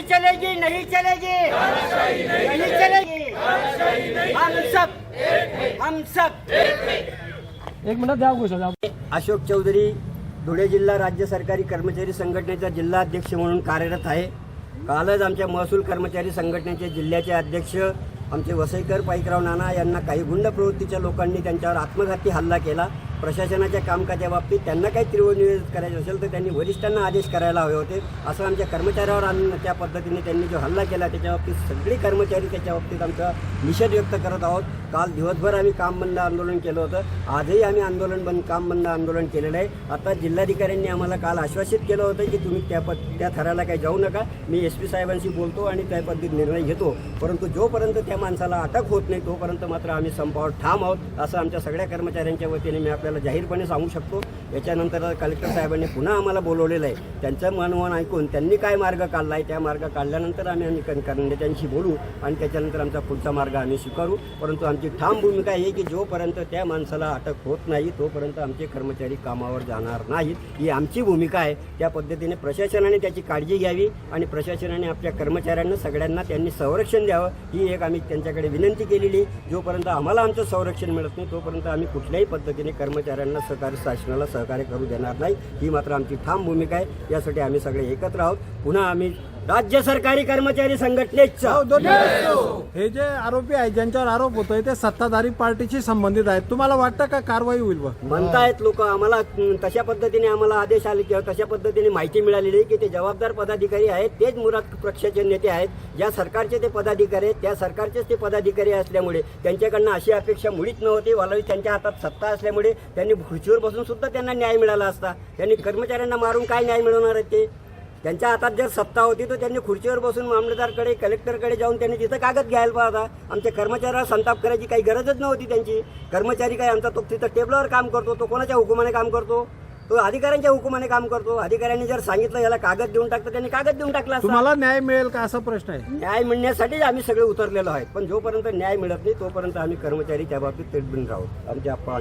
नहीं चलेगी नहीं चलेगी। नहीं चलेगी। हम सब हम सब। एक मिनिट द्या घोषणा अशोक चौधरी धुळे जिल्हा राज्य सरकारी कर्मचारी संघटनेचा जिल्हा अध्यक्ष म्हणून कार्यरत आहे. कालच आमच्या महसूल कर्मचारी संघटनेचे जिल्ह्याचे अध्यक्ष आमचे वसईकर पाईकराव नाना यांना काही गुंड प्रवृत्तीच्या लोकांनी त्यांच्यावर आत्मघाती हल्ला केला. प्रशासनाच्या कामकाजा बाबतीत त्यांना काही तीव्र निवेदन करायचं असेल तर त्यांनी वरिष्ठांना आदेश करायला हवे होते. असं आमच्या कर्मचाऱ्यावर आणि त्या पद्धतीने त्यांनी जो हल्ला केला त्याच्या बाबतीत सगळे कर्मचारी त्याच्या बाबतीत आमचा निषेध व्यक्त करत आहोत. काल दिवसभर आम्ही काम बंद आंदोलन केलं होतं. आजही आम्ही आंदोलन बंद काम बंद आंदोलन केलेलं आहे. आता जिल्हाधिकाऱ्यांनी आम्हाला काल आश्वासित केलं होतं की तुम्ही त्या पद त्या थराला काही जाऊ नका. मी एस पी साहेबांशी बोलतो आणि त्या पद्धतीत निर्णय घेतो. परंतु जोपर्यंत त्या माणसाला अटक होत नाही तोपर्यंत मात्र आम्ही संपावर ठाम आहोत असं आमच्या सगळ्या कर्मचाऱ्यांच्या वतीने मी आपल्याला जाहीरपणे सांगू शकतो. याच्यानंतर कलेक्टर साहेबांनी पुन्हा आम्हाला बोलवलेलं आहे. त्यांचं मनवन ऐकून त्यांनी काय मार्ग काढला आहे त्या मार्ग काढल्यानंतर आम्ही आम्ही नेत्यांशी बोलू आणि त्याच्यानंतर आमचा पुढचा मार्ग आम्ही स्वीकारू. परंतु आमची ठाम भूमिका आहे की जोपर्यंत त्या माणसाला अटक होत नाही तोपर्यंत आमचे कर्मचारी कामावर जाणार नाहीत. ही आमची भूमिका आहे. त्या पद्धतीने प्रशासनाने त्याची काळजी घ्यावी आणि प्रशासनाने आपल्या कर्मचाऱ्यांना सगळ्यांना त्यांनी संरक्षण द्यावं. ही एक आम्ही त्यांच्याकडे विनंती केलेली जोपर्यंत आम्हाला आमचं संरक्षण मिळत नाही तोपर्यंत आम्ही कुठल्याही पद्धतीने कर्मचाऱ्यांना सहकार्य शासनाला सहकार्य करू देणार नाही. ही मात्र आमची ठाम भूमिका आहे. यासाठी आम्ही सगळे एकत्र आहोत. पुन्हा आम्ही राज्य सरकारी कर्मचारी संघटनेचा. हो. हे जे आरोपी आहेत ज्यांच्यावर आरोप होतोय ते सत्ताधारी पार्टीशी संबंधित आहेत. तुम्हाला वाटतं का कारवाई होईल बा म्हणतायत लोक आम्हाला तशा पद्धतीने आम्हाला आदेश आले किंवा तशा पद्धतीने माहिती मिळालेली आहे की ते जबाबदार पदाधिकारी आहेत तेच मुराद पक्षाचे नेते आहेत. ज्या सरकारचे ते पदाधिकारी आहेत त्या सरकारचेच ते पदाधिकारी असल्यामुळे त्यांच्याकडनं अशी अपेक्षा मुळीच नव्हती. वालावी त्यांच्या हातात सत्ता असल्यामुळे त्यांनी खुर्चीवर बसून सुद्धा त्यांना न्याय मिळाला असता. त्यांनी कर्मचाऱ्यांना मारून काय न्याय मिळवणार आहेत ते? त्यांच्या हातात जर सत्ता होती तर त्यांनी खुर्चीवर बसून मामलेदारकडे कलेक्टरकडे जाऊन त्यांनी तिथं कागद घ्यायला पाहता. आमच्या कर्मचाऱ्याला संताप करायची काही गरजच नव्हती त्यांची. कर्मचारी काय आमचा तो तिथं टेबलावर काम करतो तो कोणाच्या हुकुमाने काम करतो? तो अधिकाऱ्यांच्या हुकुमाने काम करतो. अधिकाऱ्यांनी जर सांगितलं याला कागद देऊन टाकतं त्यांनी कागद देऊन टाकला. तुम्हाला न्याय मिळेल का? असा प्रश्न आहे. न्याय मिळण्यासाठीच आम्ही सगळे उतरलेलो आहेत. पण जोपर्यंत न्याय मिळत नाही तोपर्यंत आम्ही कर्मचारी त्या बाबतीत तेढबीन राहू. आमच्या